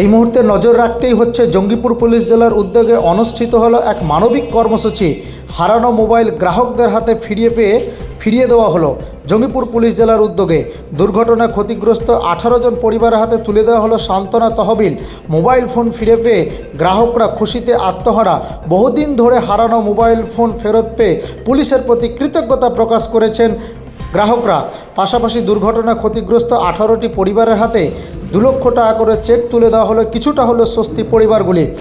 এই মুহূর্তে নজর রাখতেই হচ্ছে জঙ্গিপুর পুলিশ জেলার উদ্যোগে অনুষ্ঠিত হলো এক মানবিক কর্মসূচি। হারানো মোবাইল গ্রাহকদের হাতে ফিরিয়ে পেয়ে ফিরিয়ে দেওয়া হলো জঙ্গিপুর পুলিশ জেলার উদ্যোগে। দুর্ঘটনায় ক্ষতিগ্রস্ত আঠারো জন পরিবারের হাতে তুলে দেওয়া হলো সান্ত্বনা তহবিল। মোবাইল ফোন ফিরে পেয়ে গ্রাহকরা খুশিতে আত্মহারা। বহুদিন ধরে হারানো মোবাইল ফোন ফেরত পেয়ে পুলিশের প্রতি কৃতজ্ঞতা প্রকাশ করেছেন গ্রাহকরা। পাশাপাশি দুর্ঘটনা ক্ষতিগ্রস্ত আঠারোটি পরিবারের হাতে দু লক্ষ টাকা করে চেক তুলে দেওয়া হলো। কিছুটা হলো স্বস্তি পরিবারগুলি।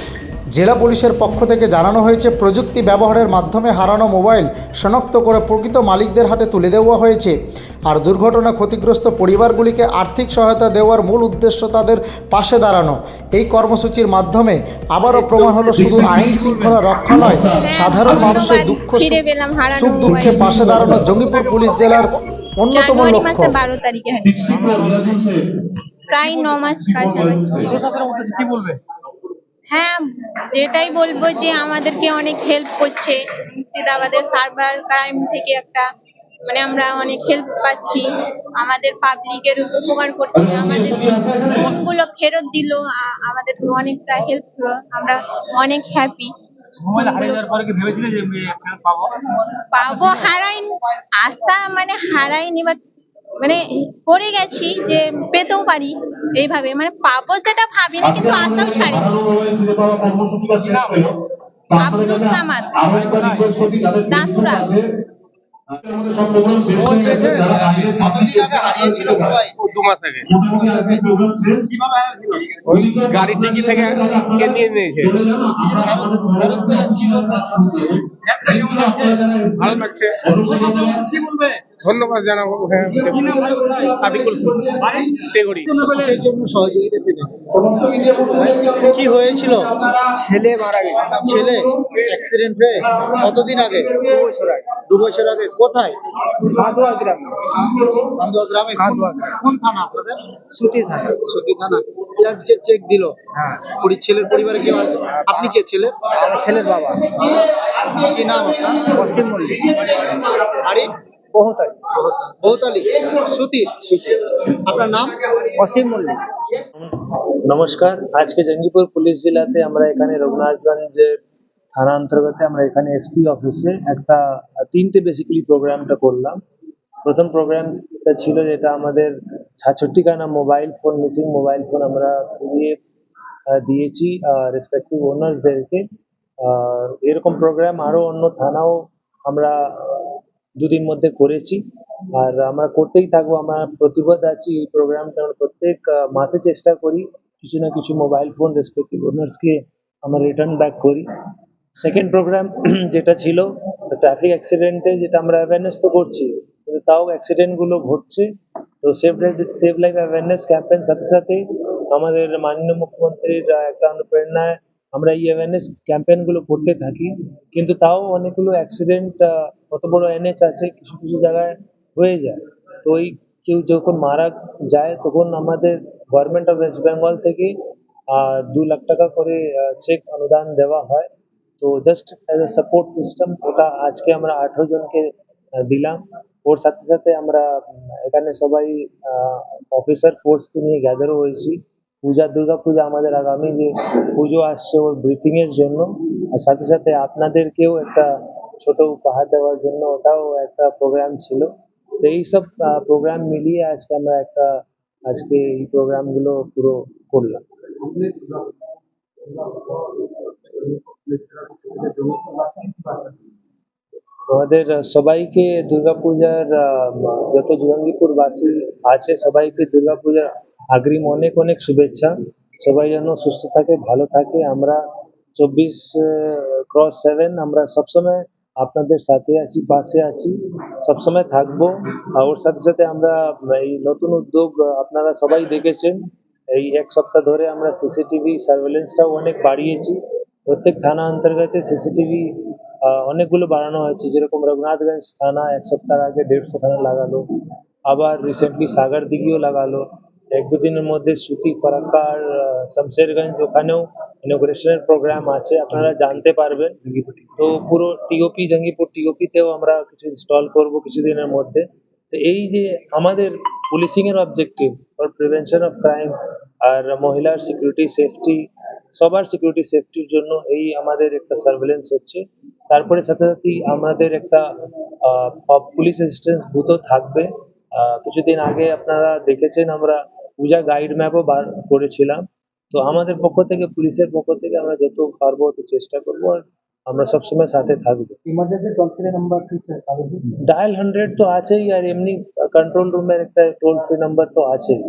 জেলা পুলিশের পক্ষ থেকে জানানো হয়েছে প্রযুক্তি ব্যবহারের মাধ্যমে হারানো মোবাইল শনাক্ত করে প্রকৃত মালিকদের হাতে তুলে দেওয়া হয়েছে। আর দুর্ঘটনা ক্ষতিগ্রস্ত পরিবারগুলিকে আর্থিক সহায়তা দেওয়ার মূল উদ্দেশ্য তাদের পাশে দাঁড়ানো। এই কর্মসূচির মাধ্যমে আবারও প্রমাণ হলো শুধু আইন শৃঙ্খলা রক্ষা নয় সাধারণ মানুষের দুঃখ সুখ- সুখ দুঃখে পাশে দাঁড়ানো জঙ্গিপুর পুলিশ জেলার অন্যতম লক্ষ্য। প্রায় ন মাস কাছাকাছি। প্রশাসনের কি বলবে? হ্যাঁ যেটাই বলব যে আমাদেরকে অনেক হেল্প করছে। মুর্শিদাবাদের সার্ভার ক্রাইম থেকে একটা মানে আমরা অনেক হেল্প পাচ্ছি। আমাদের পাবলিকের উপকার করছে। আমাদের ফোনগুলো ফেরত দিল। আমাদের অনেকটা হেল্প হলো। আমরা অনেক হ্যাপি পাবো? হারাইনি। আশা মানে হারাইনি বাট মানে করে গেছি যে পেতেও পারি এইভাবে। মানে পাবো সেটা ভাবি না কিন্তু আশাও আব্দুল সামাদ দু মাস আগে। কীভাবে হারিয়েছিল? ওই গাড়ির ডিকি থেকে কে নিয়ে নিয়েছে ভালো লাগছে। ধন্যবাদ জানাব। হ্যাঁ? সাদিকুল টেগরি। সেই জন্য সহযোগিতা পেলেন কি হয়েছিল? ছেলে মারা গেছে। ছেলে অ্যাক্সিডেন্ট হয়ে কতদিন আগে? দু বছর আগে। দু বছর আগে কোথায়? কাদুয়া গ্রামে। কাদুয়া গ্রামে? কাদুয়া কোন থানা আপনাদের? সুতি থানা। সুতি থানা। আজকে চেক দিল? হ্যাঁ। পরি ছেলের পরিবারে কেউ আছে? আপনি কে ছেলে? আমার ছেলের বাবা। কি নাম আপনার? ওয়াসিম মল্লিক। বাড়ি? বহুতালি। বহুতালি। সুতি। সুতি। আপনার নাম? ওয়াসিম মল্লিক নমস্কার। আজকে জঙ্গিপুর পুলিশ জেলাতে আমরা এখানে রঘুনাথগঞ্জের থানা অন্তর্গত আমরা এখানে এসপি অফিসে একটা তিনটে বেসিক্যালি প্রোগ্রামটা করলাম। প্রথম প্রোগ্রামটা ছিল যেটা আমাদের ছাষট্টি খানা mobile phone missing mobile phone আমরা ফিরিয়ে দিয়েছি রেসপেক্টিভ ওনার্সদেরকে এরকম প্রোগ্রাম আরও অন্য থানাও আমরা দুদিন মধ্যে করেছি। আর আমরা করতেই থাকব, আমরা প্রতিবাদ আছি এই প্রোগ্রামটা আমরা প্রত্যেক মাসে চেষ্টা করি কিছু না কিছু মোবাইল ফোন রেসপেক্টিভ ওনার্সকে আমরা রিটার্ন ব্যাক করি। সেকেন্ড প্রোগ্রাম যেটা ছিল ট্রাফিক অ্যাক্সিডেন্টে যেটা আমরা অ্যাওয়ারনেস তো করছি, কিন্তু তাও অ্যাক্সিডেন্টগুলো ঘটছে। তো save life save life awareness campaign সাথে সাথে আমাদের মাননীয় মুখ্যমন্ত্রীর একটা অনুপ্রেরণায় আমরা এই অ্যাওয়ারনেস ক্যাম্পেনগুলো করতে থাকি, কিন্তু তাও অনেকগুলো অ্যাক্সিডেন্ট কত বড় এনএচ আছে, কিছু কিছু জায়গায় হয়ে যায়। তো ওই কেউ যখন মারা যায়, তখন আমাদের গভর্নমেন্ট অফ ওয়েস্ট বেঙ্গল থেকে দু লাখ টাকা করে চেক অনুদান দেওয়া হয়। তো just as a support system ওটা আজকে আমরা আঠেরো জনকে দিলাম। ওর সাথে সাথে আমরা এখানে সবাই অফিসার ফোর্সকে নিয়ে গ্যাদারও হয়েছি। পূজা দুর্গা পূজা আমাদের আগামী যে পুজো আসছে ওর ব্রিফিং এর জন্য। আর সাথে সাথে আপনাদেরকেও একটা ছোট উপহার দেওয়ার জন্য ওটাও একটা প্রোগ্রাম ছিল। তো এইসব প্রোগ্রাম মিলিয়ে আজকে আমরা একটা আজকে এই প্রোগ্রামগুলো পুরো করলাম। আমাদের সবাইকে দুর্গাপূজার আহ, যত জঙ্গিপুর বাসী আছে সবাইকে দুর্গাপূজার আগ্রিম অনেক অনেক শুভেচ্ছা। সবাই যেন সুস্থ থাকে ভালো থাকে। আমরা চব্বিশ ক্রস সেভেন আমরা সবসময় আপনাদের সাথে আছি পাশে আছি। সবসময় থাকব। আর ওর সাথে সাথে আমরা এই নতুন উদ্যোগ আহ, আপনারা সবাই দেখেছেন। এই এক সপ্তাহ ধরে আমরা সিসিটিভি সার্ভেলেন্সটাও অনেক বাড়িয়েছি। প্রত্যেক থানা অন্তর্গত সিসিটিভি অনেকগুলো বাড়ানো হয়েছে। যেরকম রঘুনাথগঞ্জ থানা এক সপ্তাহ আগে দেড়শো থানা লাগালো। আবার রিসেন্টলি সাগর দিঘিও লাগালো। এক দুদিনের মধ্যে সুতি ফারাক্কার আহ, শামশেরগঞ্জ ওখানেও ইনোগ্রেশনের প্রোগ্রাম আছে আপনারা জানতে পারবেন। তো পুরো টিওপি জঙ্গিপুর টিওপিতেও আমরা কিছু ইনস্টল করব কিছুদিনের মধ্যে। তো এই যে আমাদের পুলিশিং এর objective for prevention of crime আর মহিলার সিকিউরিটি সেফটি সবার সিকিউরিটি সেফটির জন্য এই আমাদের একটা সার্ভেলেন্স হচ্ছে। তারপরে সাথে সাথে আমাদের একটা পুলিশ অ্যাসিস্ট্যান্স বুথও থাকবে। কিছুদিন আগে আপনারা দেখেছেন আমরা পূজা গাইড ম্যাপও বার করেছিলাম। তো আমাদের পক্ষ থেকে পুলিশের পক্ষ থেকে আমরা যত পারব তো চেষ্টা করব আর আমরা সবসময় সাথে থাকব। Emergency toll free number dial hundred তো আছেই আর এমনি কন্ট্রোল রুমের একটা টোল ফ্রি নাম্বার তো আছেই।